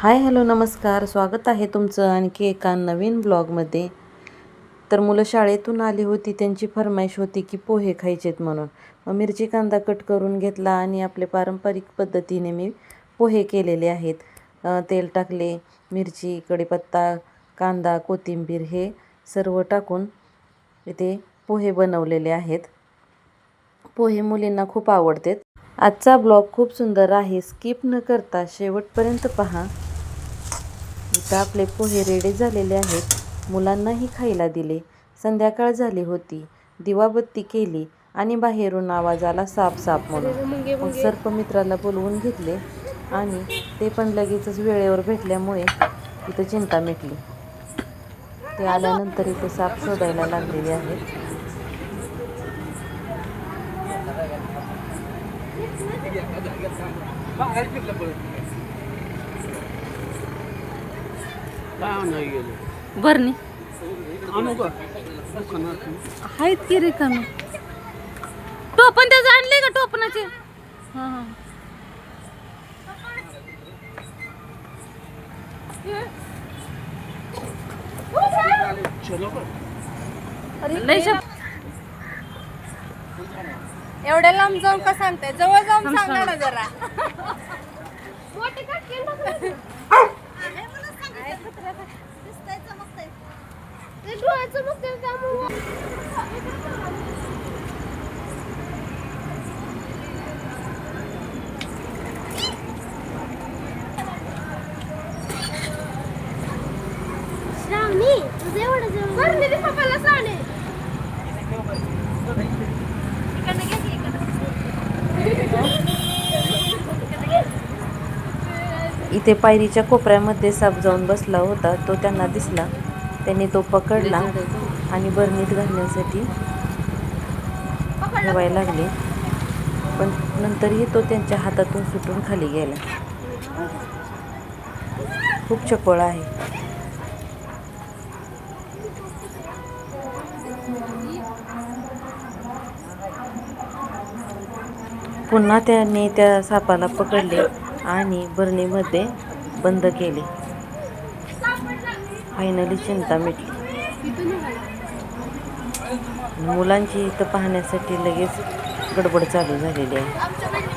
Hi hello नमस्कार. स्वागत आहे तुमचं आणखी एका नवीन ब्लॉगमध्ये. तर मुलं शाळेतून आली होती त्यांची फरमाईश होती की पोहे खायचेत म्हणून. मग मिरची कांदा कट करून घेतला आणि आपले पारंपरिक पद्धतीने मी पोहे केलेले आहेत. तेल टाकले मिरची कढीपत्ता कांदा कोथिंबीर हे सर्व टाकून इथे पोहे बनवलेले आहेत. पोहे मुलींना खूप आवडतात. आजचा ब्लॉग खूप सुंदर आहे. स्किप न करता शेवटपर्यंत पहा. इथं आपले पोहे रेडी झालेले आहेत. मुलांनाही खायला दिले. संध्याकाळ झाली होती. दिवाबत्ती केली आणि बाहेरून आवाज आला साप साप म्हणून. मग सर्पमित्राला बोलवून घेतले आणि ते पण लगेचच वेळेवर भेटल्यामुळे इथं चिंता मिटली. ते आल्यानंतर इथे साप शोधायला लागलेले आहेत. नाही दुकानात आहेत की रिकामी? टोपण त्याचं आणले का टोपणाचे? हा हा. एवढ्या लांब जाऊन का सांगताय? जवळ जाऊन सांगा ना. जरा. इथे पायरीच्या कोपऱ्यामध्ये साप जाऊन बसला होता. तो त्यांना दिसला. त्यांनी तो पकडला आणि बरणीत घालण्यासाठी ठेवायला लागले. पण नंतरही तो त्यांच्या हातातून सुटून खाली गेला. खूप चपळ आहे. पुन्हा त्याने त्या सापाला पकडले आणि बरणीमध्ये बंद केले. फायनली चिंता मिटली. मुलांची इथं पाहण्यासाठी लगेच गडबड चालू झालेली आहे.